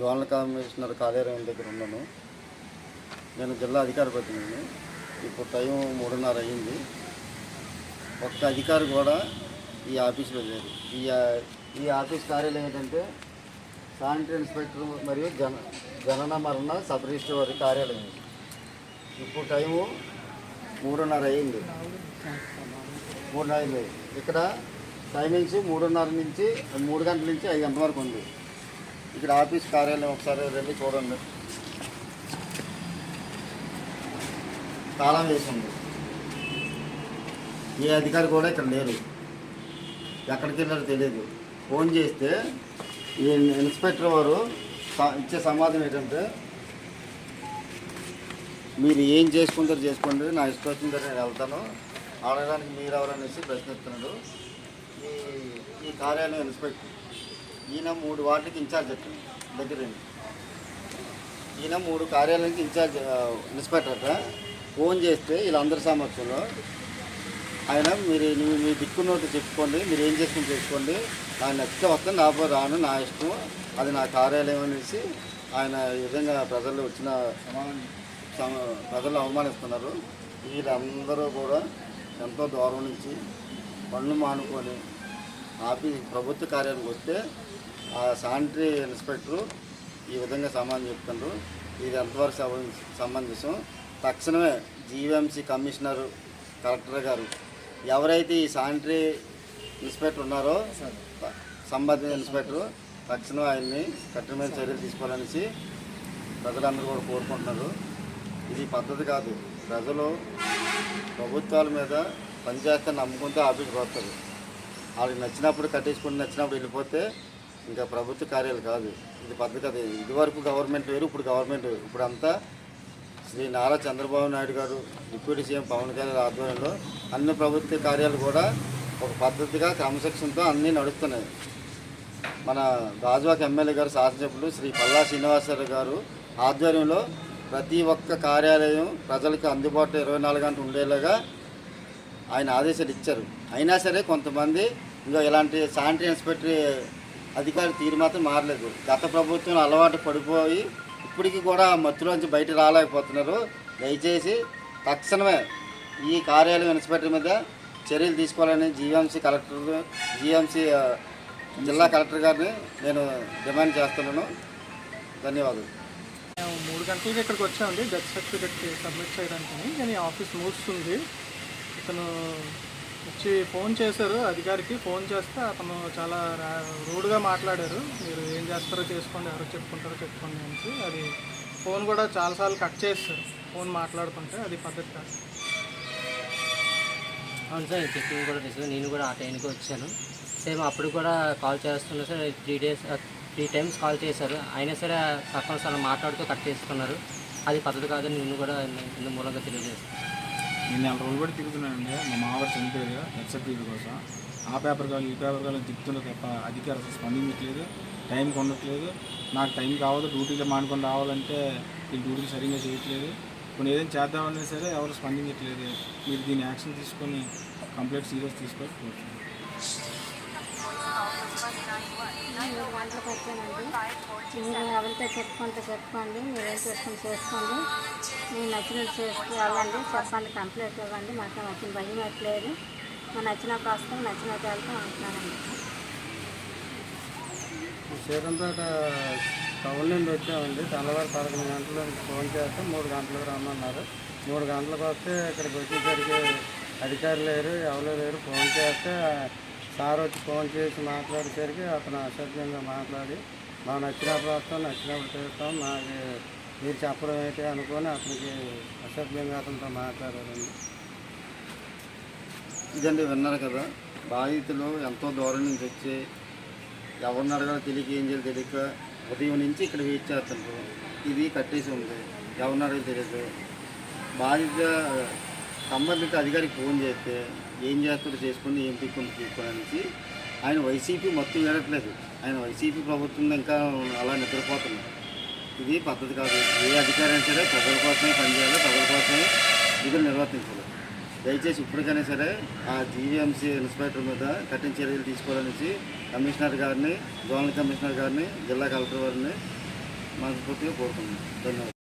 Zonal commissioner కార్యాలయం దగ్గర ఉన్నాను. నేను జిల్లా అధికార ప్రతినిధిని. ఇప్పుడు టైం మూడున్నర అయ్యింది ఒక్క అధికారి కూడా ఈ ఆఫీస్లో లేరు ఈ ఈ ఆఫీస్ కార్యాలయం ఏంటంటే శానిటరీ ఇన్స్పెక్టర్ మరియు జన జనన మరణ సబ్ రిజిస్టర్ వారి కార్యాలయం. ఇప్పుడు టైము మూడున్నర అయింది. మూడున్నర అయింది. ఇక్కడ టైమింగ్స్ మూడున్నర నుంచి మూడు గంటల నుంచి ఐదు గంటల వరకు ఉంది. ఇక్కడ ఆఫీస్ కార్యాలయం ఒకసారి వెళ్ళి చూడండి. తాళం వేసింది ఏ అధికారి కూడా ఇక్కడ లేరు. ఎక్కడికి వెళ్ళారో తెలియదు. ఫోన్ చేస్తే ఈ ఇన్స్పెక్టర్ వారు స- ఇచ్చే సమాధానం ఏంటంటే మీరు ఏం చేసుకుంటారు చేసుకోండి నా ఇష్టం వచ్చిన నేను వెళ్తాను. ఆడడానికి మీరు ఎవరనేసి ప్రశ్నిస్తున్నాడు. ఈ ఈ కార్యాలయం ఇన్స్పెక్టర్. ఈయన మూడు వార్డుకి ఇన్ఛార్జ్ అట్టండి దగ్గరండి ఈయన. మూడు కార్యాలయానికి ఇన్ఛార్జ్ ఇన్స్పెక్టర్ అట ఫోన్ చేస్తే వీళ్ళందరి సమక్షంలో ఆయన మీరు మీ- మీ దిక్కున్నట్టు చెప్పుకోండి మీరు ఏం చేసుకుని చేసుకోండి ఆయన నచ్చితే వస్తే నా పో రాను నా ఇష్టం. అది నా కార్యాలయం అనేసి ఆయన ఈ విధంగా ప్రజలు వచ్చిన ప్రజలు అవమానిస్తున్నారు. వీళ్ళందరూ కూడా ఎంతో దూరం నుంచి పనులు మానుకొని ఆఫీస్ ప్రభుత్వ కార్యానికి వస్తే ఆ శానిటరీ ఇన్స్పెక్టరు ఈ విధంగా సమాధానం చెప్తున్నారు ఇది ఎంతవరకు సంబంధించం తక్షణమే జీవీఎంసీ కమిషనరు కలెక్టర్ గారు ఎవరైతే ఈ శానిటరీ ఇన్స్పెక్టర్ ఉన్నారో సంబంధిత ఇన్స్పెక్టర్ తక్షణం ఆయన్ని కఠినమైన చర్యలు తీసుకోవాలనేసి ప్రజలందరూ కూడా కోరుకుంటున్నారు. ఇది పద్ధతి కాదు. ప్రజలు ప్రభుత్వాల మీద పనిచేస్తే నమ్ముకుంటే ఆఫీస్కి వస్తారు వాళ్ళకి నచ్చినప్పుడు కట్టించుకుని నచ్చినప్పుడు వెళ్ళిపోతే ఇంకా ప్రభుత్వ కార్యాలు కాదు. ఇది పద్ధతి అది. ఇదివరకు గవర్నమెంట్ వేరు ఇప్పుడు గవర్నమెంట్ వేరు. ఇప్పుడు అంతా శ్రీ నారా చంద్రబాబు నాయుడు గారు డిప్యూటీ సీఎం పవన్ కళ్యాణ్ ఆధ్వర్యంలో అన్ని ప్రభుత్వ కార్యాలు కూడా ఒక పద్ధతిగా క్రమశిక్షణతో అన్నీ నడుస్తున్నాయి. మన గాజువాక ఎమ్మెల్యే గారు శాసనసభ్యులు శ్రీ పల్లా శ్రీనివాసరావు గారు ఆధ్వర్యంలో ప్రతి ఒక్క కార్యాలయం ప్రజలకు అందుబాటులో ఇరవై నాలుగు గంటలు ఉండేలాగా ఆయన ఆదేశాలు ఇచ్చారు. అయినా సరే కొంతమంది ఇంకా ఇలాంటి శానిటరీ ఇన్స్పెక్టర్ అధికారి తీరు మాత్రం మారలేదు. గత ప్రభుత్వం అలవాటు పడిపోయి ఇప్పటికీ కూడా మత్తులోంచి బయట రాలేకపోతున్నారు. దయచేసి తక్షణమే ఈ కార్యాలయం ఇన్స్పెక్టర్ మీద చర్యలు తీసుకోవాలని జీఎంసీ కలెక్టర్ జీఎంసీ జిల్లా కలెక్టర్ గారిని నేను డిమాండ్ చేస్తున్నాను. ధన్యవాదాలు. మూడు గంటలకి ఇక్కడికి వచ్చామండి. డెత్ సర్టిఫికెట్ సబ్మిట్ చేయడానికి. కానీ ఆఫీస్ మూస్తుంది ఇతను వచ్చి ఫోన్ చేశారు అధికారికి ఫోన్ చేస్తే అతను చాలా రా- రూడ్గా మాట్లాడారు. మీరు ఏం చేస్తారో చేసుకోండి ఎవరు చెప్పుకుంటారో చెప్పుకోండి అనేసి. అది ఫోన్ కూడా చాలాసార్లు కట్ చేస్తారు ఫోన్ మాట్లాడుతుంటే అది పద్ధతి కాదు. అవును సార్ చెక్కింగ్ కూడా నిజం నేను కూడా ఆ టైంకి వచ్చాను. సేమ్ అప్పుడు కూడా కాల్ చేస్తున్నా sir three days three times call చేశారు. అయినా సరే సర్పంచ్ సార్ మాట్లాడుతూ కట్ చేసుకున్నారు. అది పద్ధతి కాదని నేను కూడా ఇందు మూలంగా తెలియజేస్తాను నేను నెల రోజులు కూడా తిరుగుతున్నానండి. మా మావారు చనిపోయారు. ఎక్సెప్ట్ కోసం. ఆ పేపర్ కావాలి ఈ పేపర్ కావాలి తిప్పుతున్నా తప్ప అధికారులు అసలు స్పందించట్లేదు. టైంకి ఉండట్లేదు నాకు టైం కావద్దు. డ్యూటీలో మానుకొని రావాలంటే ఈ డ్యూటీలు సరిగ్గా చేయట్లేదు. కొన్ని ఏదైనా చేద్దామన్నా సరే ఎవరు స్పందించట్లేదు. మీరు దీని యాక్షన్ తీసుకొని కంప్లీట్ సీరియస్ తీసుకొని కోరుతున్నాను వంటలకు వచ్చానండి మీరు ఎవరితో చెప్పుకుంటే చెప్పుకోండి. మీరేం చేసుకుని చేసుకోండి. మీకు నచ్చినట్టు చేసి వెళ్ళండి. చెప్పండి కంప్లైంట్ ఇవ్వండి. మాకు నచ్చిన భయం ఎట్లేదు మా నచ్చిన వస్తాం నచ్చినట్టు వెళ్తాం అంటున్నానండి శ్రీరంపేట టౌన్ నుండి వచ్చామండి. తెల్లవారు పదకొండు గంటలకు ఫోన్ చేస్తే మూడు గంటలకు రమ్మన్నారు. మూడు గంటలకు వస్తే ఇక్కడికి వచ్చేసరికి అధికారులు లేరు ఎవరు లేరు. ఫోన్ చేస్తే సార్ వచ్చి ఫోన్ చేసి మాట్లాడేసరికి అతను అసభ్యంగా మాట్లాడి మాకు నచ్చినప్పుడు వస్తాం నచ్చినప్పుడు చేస్తాం మాకు మీరు చెప్పడం అయితే అనుకొని అతనికి అసభ్యంగా అతనితో మాట్లాడారండి. ఇదండి విన్నారు కదా బాధితులు ఎంతో దూరం నుంచి వచ్చి ఎవరిని అడగాలో తెలియక ఏం చేయాలి తెలియక ఉదయం నుంచి ఇక్కడ వెయిట్ చేస్తుంటారు ఇది కట్టేసి ఉంది. ఎవరిని అడగాలి తెలియదు. బాధిత సంబంధిత అధికారికి ఫోన్ చేస్తే ఏం చేస్తాడో చేసుకుని ఏం తీసుకుని అనేసి ఆయన వైసీపీ మొత్తం వినట్లేదు ఆయన వైసీపీ ప్రభుత్వం ఇంకా అలా నిద్రపోతున్నారు. ఇది పద్ధతి కాదు. ఏ అధికారైనా సరే ప్రజల కోసమే పనిచేయాలి ప్రజల కోసమే విధులు నిర్వర్తించాలి. దయచేసి ఇప్పటికైనా సరే ఆ జీవీఎంసీ ఇన్స్పెక్టర్ మీద కఠిన చర్యలు తీసుకోవాలనేసి కమిషనర్ గారిని జోనల్ కమిషనర్ గారిని జిల్లా కలెక్టర్ గారిని మనస్ఫూర్తిగా కోరుతున్నాను ధన్యవాదాలు.